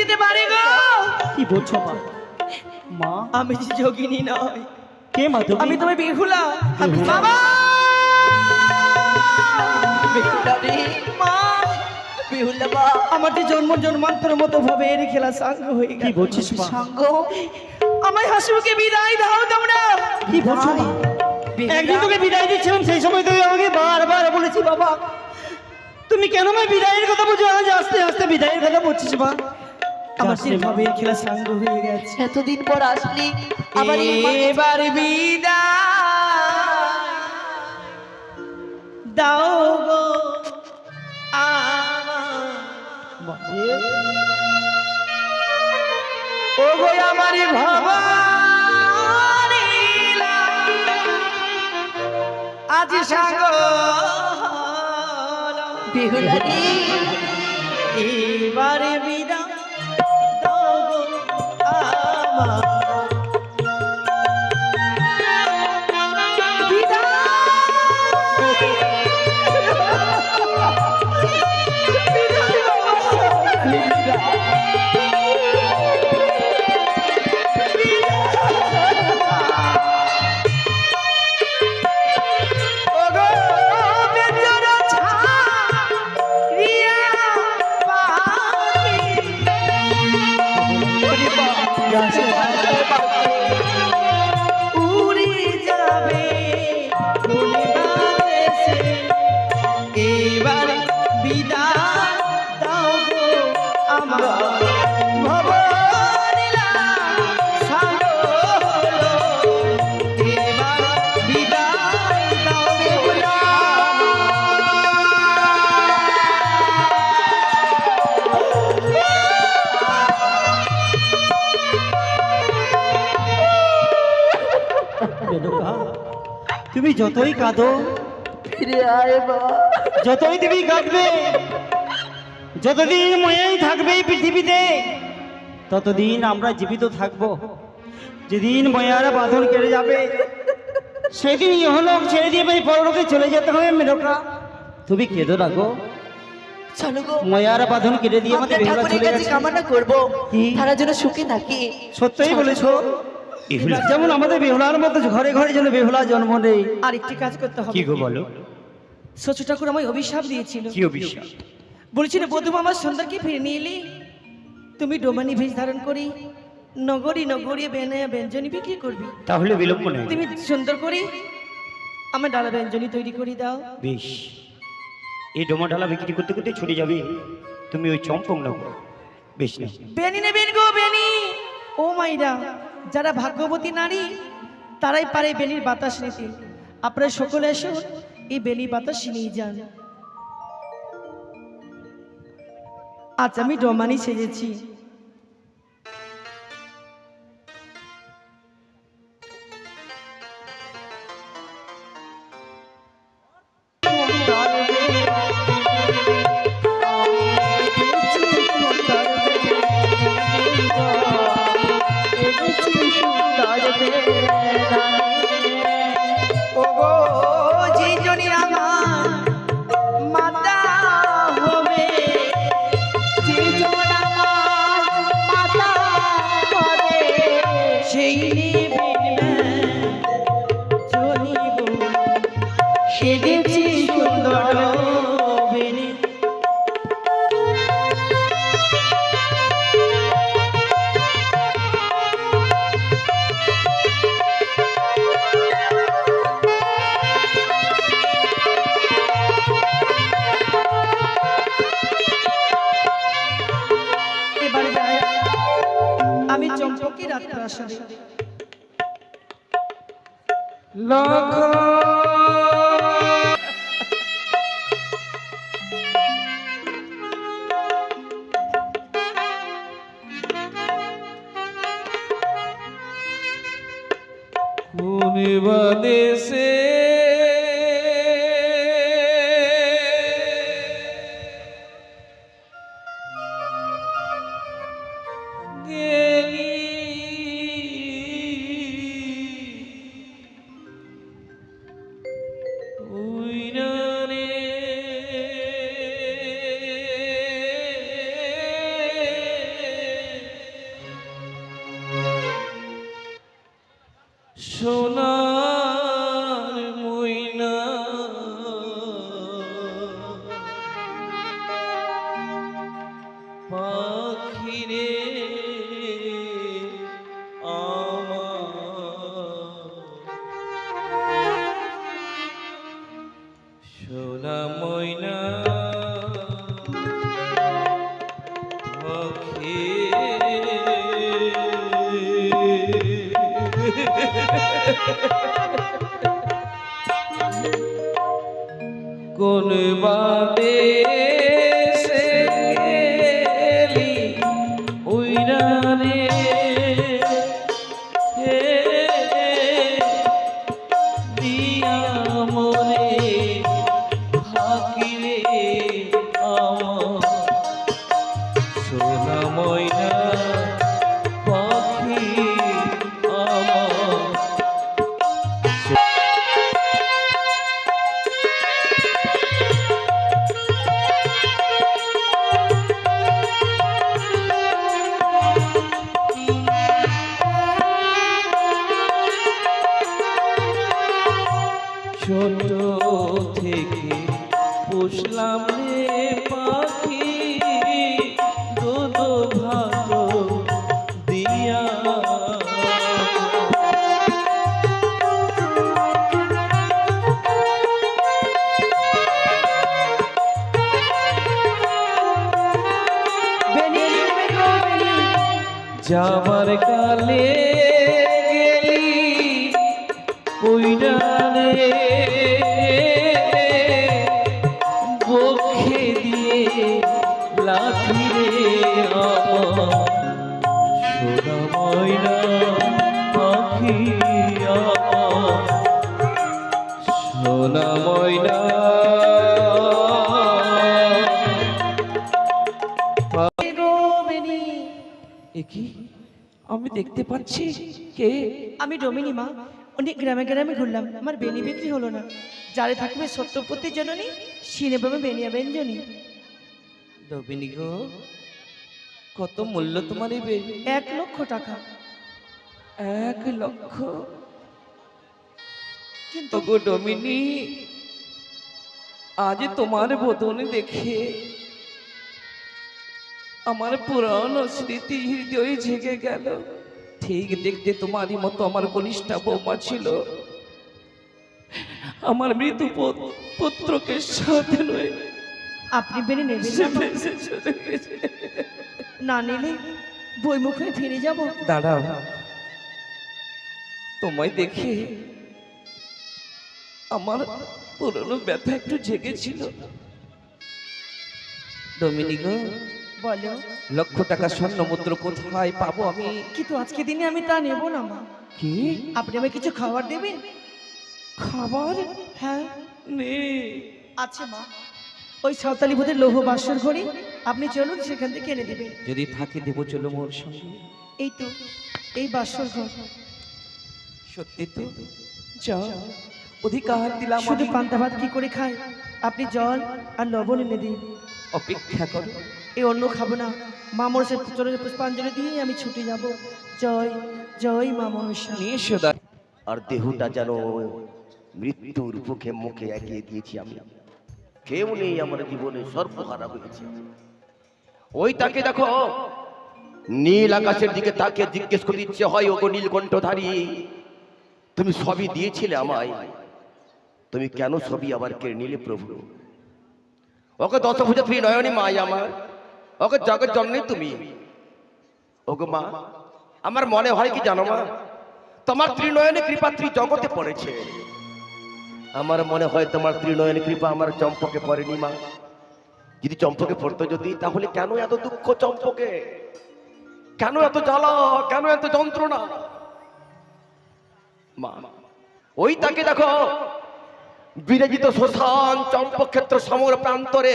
দিতে পারে গো। কি বলছো মা? মা? আমি যে যোগিনী নয় কে মা তুমি? আমি তোমায় বেহুলা। আমি বাবা। বেহুলা রে। মা বেহুলা মা। আমার যে জন্ম জন্মান্তর মতো ভাবে এর খেলা সাঙ্গ হয়ে কি বলছিস মা? সাঙ্গ? আমায় হাসিমুখে বিদায় দাও তোমরা। কি বলছো মা? একদিন তোকে বিদায় দিচ্ছিলাম সেই সময় তুই আমাকে বারবার বলেছি বাবা। তুমি কেন মা বিদায়ের কথা বলছো? আজ আস্তে আস্তে বিদায়ের কথা বলছিস মা। আমার যাস যে রে মা। ভাবে এর খেলা সাঙ্গ হয়ে গেছে এতদিন পর আসলি আবার এবার বিদায় দাও গো ও গো আমার ভবানী আজ সাঙ্গ বেহুলা আমার যতই কাঁদো ফিরে আয় মা। যতই তুমি কাঁদবে যতদিন ময়েই থাকবে এই পৃথিবীতে ততদিন আমরা জীবিত থাকব। যেদিন ময়ারা বাঁধন কেড়ে যাবে সেদিন ইহলোক ছেড়ে দিয়ে এই পরলোকে চলে যেতে হবে মেনকা তুমি কেঁদো না গো। চলো গো। ময়ার বাঁধন কেড়ে দিয়ে আমাদের ঠাকুরের কাছে কামনা করব। তারা যেন সুখে থাকে সত্যই বলেছ। যেমন আমাদের বেহুলার মতো ঘরে ঘরে যেন বেহুলা জন্ম নেই। আর একটি কাজ করতে হবে। কি গো বলো? সচু ঠাকুর আমায় অভিশাপ দিয়েছিল। কি অভিশাপ? বলছিল বধু আমার সুন্দরকে ফিরে নিয়ে এলি। তুমি ডোমানি ভেজ ধারণ করি। নগরী নগরী বেনায়া ব্যঞ্জনী বিক্রি করবি। তাহলে বিলম্ব নেই। তুমি সুন্দর করে। আমার ডালা ব্যঞ্জনী তৈরি করে দাও। বেশ। এই ডোমা ডালা বিক্রি করতে করতে ছুটে যাবে। তুমি ওই চম্পক নাও বেশ না। বেনি নেবেন গো বেনি ও মাইরা যারা ভাগ্যবতী নারী, তারাই পারে বেলির বাতাস নিতে। আপনারা সকলে এসে, এই বেলি বাতাস নিয়ে যান। আজ আমি ডোমানি সেজেছি। চম্পকি রাজপ্রাসাদে দেশে কোন বাদে যাবার কালে গেলি কইরানে বক্ষে দেখতে পাচ্ছি কে? আমি ডমিনি মা। অনেক গ্রামে গ্রামে ঘুরলাম। আমার বেনি বিক্রি হলো না। যারে থাকবে সত্যপতি জননী সিনে পাবে বেনিয়া ব্যঞ্জনী। ডবিনি গো কত মূল্য তোমার এই বেবি এক লক্ষ টাকা। এক লক্ষ? কিন্তু গো ডমিনি আজ তোমার বদনে দেখে আমার পুরানো স্মৃতি হৃদয়ে জেগে গেল। ঠিক দেখতে তোমারই মতো আমার কনিষ্ঠা বৌমা ছিল। আমার মৃত পুত- পুত্রকে সাথে নয় আপনি বেনি নেবেন না গেছে। না নিলে বইমুখ হয়ে ফিরে যাব। দাঁড়াও। তোমায় দেখে আমার পুরনো ব্যথা একটু জেগেছিল। ডমিনিগো বলো। লক্ষ টাকা স্বর্ণ মুদ্র কোথায় পাবো আমি? কিন্তু আজকে দিনে আমি তা নেব না মা। কি? আপনি আমাকে কিছু খাবার দেবেন? খাবার? হ্যাঁ। নেই আছে মা। ওই সাঁওতালি বোধের লৌহ বাসর ঘড়ি আপনি চলুন সেখান থেকে এনে দেবেন। যদি থাকে দেবো চলো মোর সঙ্গে। এই তো এই বাসর ঘর। সত্যি তো? যাও। অধিকার দিলাম শুধু পান্তা ভাত কি করে খায়? আপনি জল আর লবণ এনে দিন। অপেক্ষা করো। এই অন্য খাব না। মা মনসার চরণে পুষ্পাঞ্জলি দিয়ে আমি ছুটে যাব। জয় জয় মা মনসা। আর দেহটা যেন মৃত্যুর মুখে মুখে এগিয়ে দিয়েছি আমি। কেউ নেই আমার জীবনে সর্বহারা হয়েছে। ওই তাকে দেখো। নীল আকাশের দিকে তাকে জিজ্ঞেস করে দিচ্ছে হয় ওগো নীলকণ্ঠধারী তুমি সবই দিয়েছিলে আমায়। তুমি কেন সবই আবার কেড়ে নিলে প্রভু? ওকে দশভুজা ত্রি নয়নী মাই আমার। ওকে জগৎ জন্মে তুমি। ওগো মা, আমার মনে হয় কি জানো মা? তোমার ত্রিনয়নে কৃপা ত্রি জগতে পড়েছে। আমার মনে হয় তোমার ত্রিনয়নে কৃপা আমার চম্পকে পড়েনি মা। যদি চম্পকে পড়তো যদি, তাহলে কেন এত দুঃখ চম্পকে? কেন এত জ্বালা? কেন এত যন্ত্রণা? মা, ওই তাকে দেখো, বিরেজিত শ্মশান চম্পক্ষেত্র সমর প্রান্তরে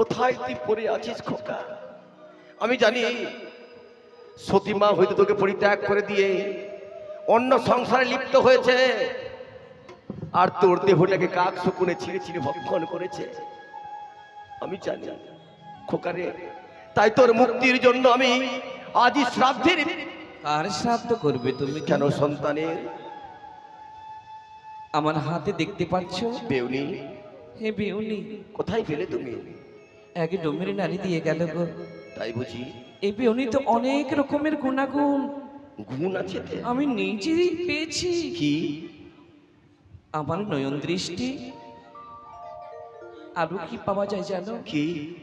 কোথায় তুই পড়ে আছিস খোকা? আমি জানি সতীমা হয়তো তোকে পরিত্যাগ করে দিয়ে অন্য সংসারে লিপ্ত হয়েছে আর তোর দেহটাকে কাক শকুনে ছিঁড়ে ছিঁড়ে ভক্ষণ করেছে। আমি জানি খোকারে তাই তোর মুক্তির জন্য আমি আজই শ্রাদ্ধের কার শ্রাদ্ধ করবে তুমি কেন সন্তানের? আমার হাতে দেখতে পাচ্ছ? বেউনি হে বেউনি কোথায় পেলে তুমি? এক ডোমের নারী দিয়ে গেল গো। তাই বুঝি? এই বেউনি তো অনেক রকমের গুণাগুণ। গুণ আছে আমি নিজেই পেয়েছি। কি? আমার নয়ন দৃষ্টি। আরও কি পাওয়া যায় জানো? কি?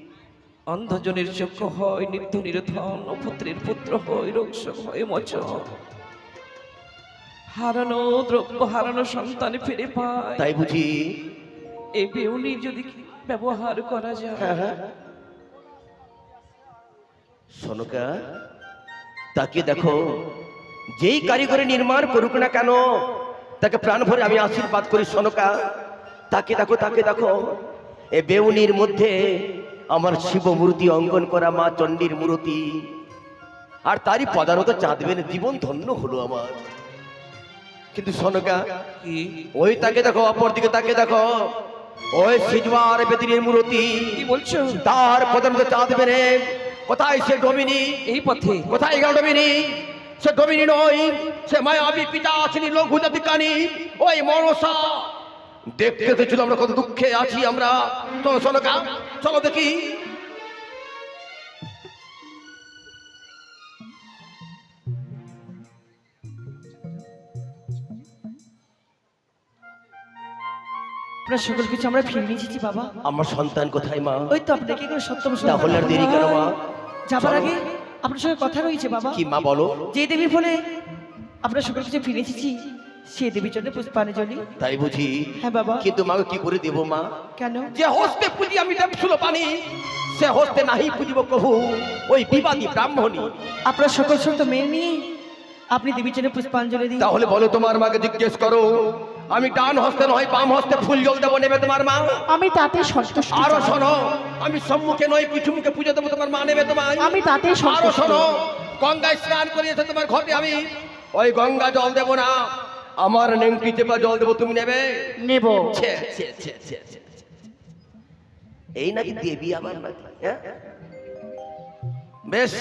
অন্ধজনের চক্ষু হয় নিত্য নিরধন পুত্রের পুত্র হয় রোগস হয় মচ হারানো দ্রব্য হারানো সন্তান ফিরে পায়। তাই বুঝি? এই বেউনি যদি ব্যবহার করা যায়। হ্যাঁ, হ্যাঁ। সনকা তাকে দেখো যেই কারিগরে নির্মাণ করুক না কেন তাকে প্রাণ ভরে আমি আশীর্বাদ করি সনকা তাকে দেখো তাকে দেখো এ বেউনির মধ্যে আমার শিব মূর্তি অঙ্কন করা মা চণ্ডীর মূর্তি। আর তারই পদারত চাঁদবেন জীবন ধন্য হলো আমার। কিন্তু সনকা ওই তাকে দেখো অপর দিকে তাকে দেখো। ওই বেদিনীর মূর্তি। কি বলছো? তার পদার্থ চাঁদ বেড়ে কোথায় সে ডোমিনি? এই পথে। কোথায় গেল ডোমিনি? সে ডোমিনি নয় সে মায়াবী পিতা ওই মনসা। দেখতে দেখছিল ছিল আমরা কত দুঃখে আছি আমরা। চলো চলো চলো দেখি। আপনার সকল কিছু আমরা ফিরে নিয়েছি বাবা। আমার সন্তান কোথায় মা? ওই তো আপনাকে কোনো সত্যম তাহলে আর দেরি কেন মা? যাবার আগে আপনার সঙ্গে কথা রয়েছে বাবা। কি মা বলো? যে দেবীর ফলে আপনার সকল কিছু ফিরে এসেছি সে দেবীর জন্য পুষ্পাঞ্জলি। তাই বুঝি। হ্যাঁ বাবা। কিন্তু মা কি করে দেবো মা? কেন? যে হস্তে পুজি আমি দেব শুলো পানি সে হস্তে নাহি পুজিব কহু ওই বিবাদী ব্রাহ্মণী। আপনার সকল সত্য মেনে নিয়ে আপনি দেবীর জন্য পুষ্পাঞ্জলি দিন। তাহলে বলো তোমার মাকে জিজ্ঞেস করো। আমি ডান হস্তে নয় বাম হস্তে ফুল জল দেবো নেবে তোমার মা। আমি তাতে সন্তুষ্ট আরও শোনো আমি সম্মুখে নয় পিছু মুখে পুজো দেবো তোমার মা নেবে তোমার আমি তাতে আরও শোনো গঙ্গায় স্নান করিয়েছে তোমার ঘরে আমি। ওই গঙ্গা জল দেবো না আমার নেংটি চেপা জল দেবো তুমি নেবে? নেব। এই নাকি দেবী আমার নাকি হ্যাঁ? বেশ।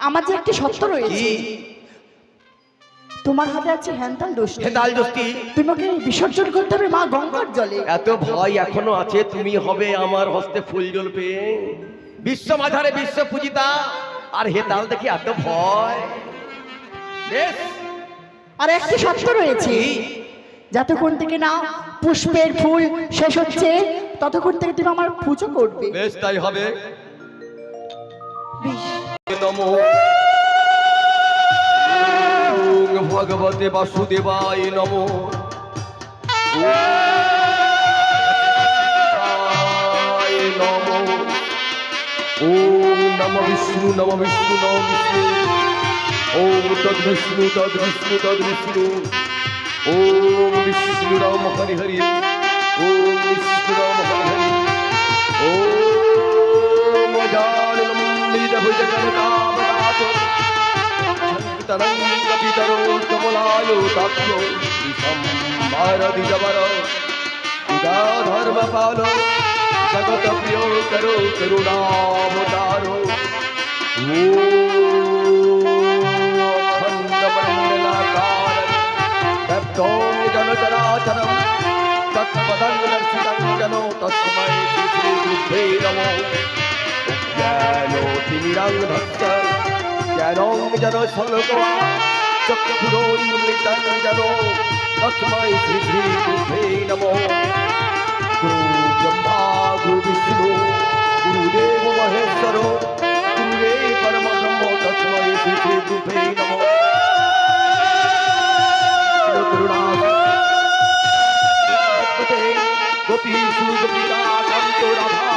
আমার যে একটি সত্য রয়েছে। তোমার হাতে আছে হ্যান্তাল দোষ। হেদাল দোস্তি তোমাকে বিসর্জন করতে হবে মা গঙ্গার জলে। এত ভয় এখনও আছে তুমি হবে আমার হস্তে ফুল জল পেয়ে বিশ্ব মাঝারে বিশ্ব পূজিতা আর হেতাল দেখি এত ভয়। বেশ। আর একটি সত্য রয়েছে। যতক্ষণ থেকে না পুষ্পের ফুল শেষ হচ্ছে ততক্ষণ থেকে তুমি আমার পুজো করবে। বেশ তাই হবে। বেশ। নমো ভগবতে বাসুদেবায় নমো। নমো। বিষ্ণু, নম বিষ্ণু নম বিষ্ণু। ওম তদ বিষ্ণু তদ বিষ্ণু তদ বিষ্ণু। ওম বিষ্ণু রাম হরি হরি ওম বিষ্ণু রাম হরি হরি ওম জাননম নিদভুজগণকামদাতো শঙ্কতরঙ্গপিতরো কমলায়ো ধর্ম পালো জগত প্রিয় করো করুণাবতারো অখণ্ড মণ্ডলাকার ব্যপ্তং জনচরাচরম তৎপদং দর্শিতং জনো তস্मै শ্রী শ্রী বুদ্ধে নমো জ্ঞানো জন সলকোয়া চক্ষুরোন্মৃতং জনো তস্मै শ্রী শ্রী বুদ্ধে নমো গুরু ব্রহ্মা গুরু বিষ্ণু গুরুদেব মহেশ্বর গুরুদেব পরম ব্রহ্ম তস্मै শ্রী শ্রী বুদ্ধে নমো করুণা গোপীষু গোপিকা কান্ত রাধা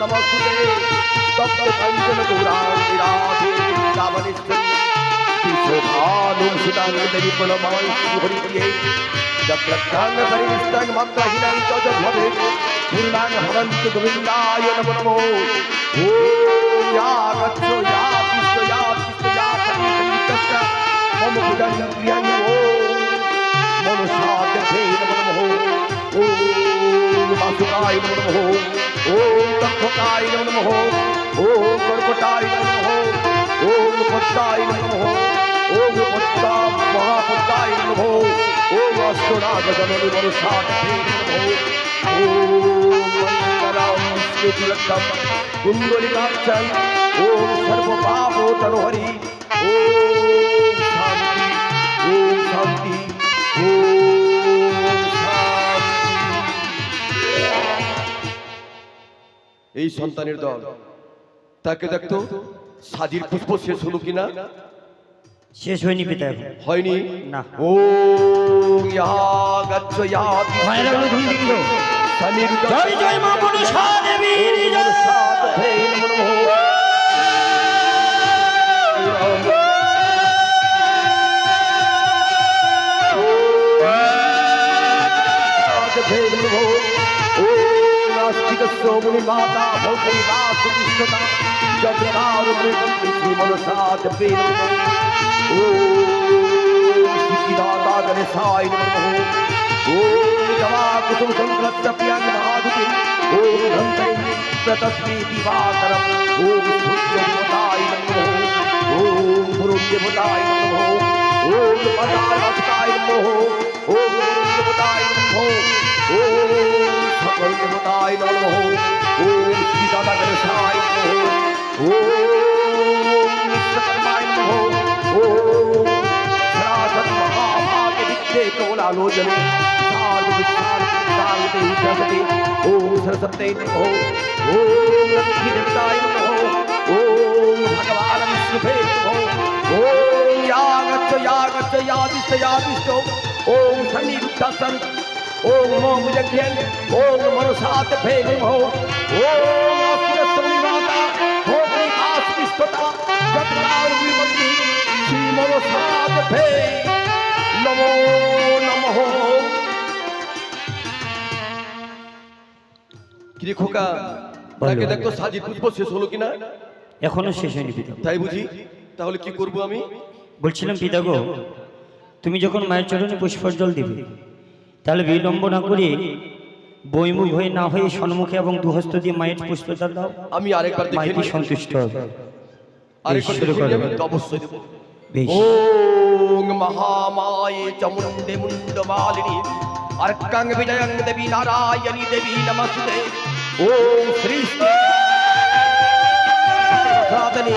नमस्ते तप्त कंचन गौराणी राधे रावणेश्वरी पूर्णांग हवंत गोविंदाय नमो नमो ओ या रक्षो या पिष्ट या पिष्ट या कवितस्य मम भुजं क्रियं ओ मनुष्याद्यथे नमो नमः ओ वासुकाय नमो नमः মনসাদ্যে নমো নমো ও বাসুকায় নমো নমো ও দক্ষকায় নমো নমো ও কর্কটায় নমো নমো ও পদ্মায় নমো নমো ও পদ্মা মহাপদ্মায় নমো ও অষ্টনাগ জননী মনসাদ্যে নমো কুণ্ডলিকাক্ষং ও সর্বপাপো তনোহরি ও এই সন্তানের দল। তাকে দেখতো সাজির পুষ্প শেষ হলো কিনা? শেষ হয়নি পিতা হয়নি? না। ও গচ্ছ জয়। জয় মা মনসা জয়। सोमनि माता भौति वासु विष्णुता जगदार श्री मनसाद प्रेम ओ सिद्धिदाता गणेशाय नमः ओम जवा कुसुम संकृत प्रियंग महादुति ओम धन्वै प्रतस्मी दिवाकरम ओम सूर्य देवताय नमः ओम गुरु देवताय नमः ओम पदार्थाय नमः ओम गुरु देवताय नमः ओम सकल देवताय नमः ओम सीतादा गणेशाय नमः ओम विश्वकर्माय नमः ओम सनातन महाभाग्य विद्ये कौलालोचने सार्व विशाल कालते सरस्वती ओम सरस्वती नमो ओम लक्ष्मी देवताय नमो ओम भगवान विष्णुभे नमो ओम यागच्छ यागच्छ यादिष्ट यादिष्टो ओम सन्निरुद्धसन् ओम मोम यज्ञं ओम मनसात भे नमो ओम अस्त्रस्वनि माता भोगि आस्तिष्ठता जत्रार विमन्ति श्री मनसात भे নমো নমঃ কিরে খোকা তাকে দেখতো সাজি পুষ্প শেষ হলো কিনা এখনো শেষ হয়নি পিতা তাই বুঝি তাহলে কি করব আমি বলছিলাম পিতা গো তুমি যখন মায়ের চরণে পুষ্পজল দিবে তাহলে বিলম্বনা করে বইমুখ হয়ে না হয়ে সন্মুখে এবং দুহস্ত দিয়ে মায়ের পুষ্পতা দাও। আমি আরেকবার মায়ের সন্তুষ্ট হবে। ওং মহামায়ে চমুণ্ডে মুণ্ডমালিনী অর্কং বিজয়ং দেবী নারায়ণী দেবী নমস্তে। ও শ্রী সাধনী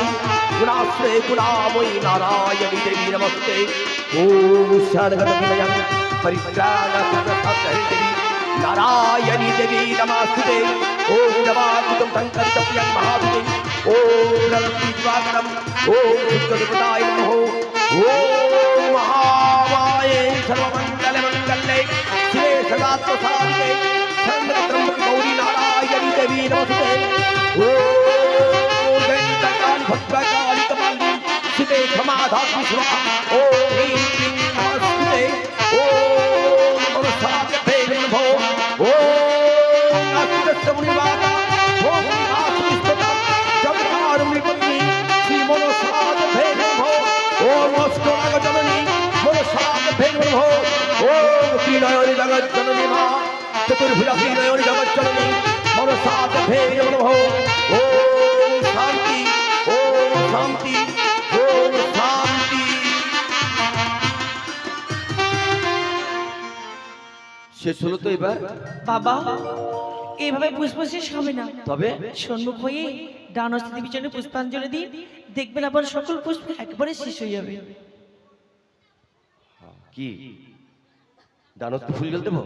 গুণাময়ী নারায়ণী দেবী নমস্তে। विजयंग परित्राण देवी नारायणी देवी नमस्ते ओम नवाकुतम शंकर तप्यं महादेवी ओम रवि स्वागतम ओम शुद्धदेवताय नमः ओम महामाये सर्वमंगल मंगले शिवे सदात्म साधिके चंद्रत्रम गौरी नारायणी देवी नमस्ते ओम दंतकाल भक्तकाल कमंडी शिवे क्षमाधात्म स्वाहा ओम ह्रीं নয়ন জগৎ জননী মা চতুর্ভুজাসী নয়ন জগৎ জননী মনসা দে নমঃ ওম শান্তি ওম শান্তি শেষ হলো তো এবার? বাবা এভাবে পুষ্প শেষ হবে না। তবে? সন্মুখ হয়ে ডানস্থিতি পিছনে পুষ্পাঞ্জলি দিই দেখবেন আবার সকল পুষ্প একবারে শেষ হয়ে যাবে। কি? ডানত ফুল দেবো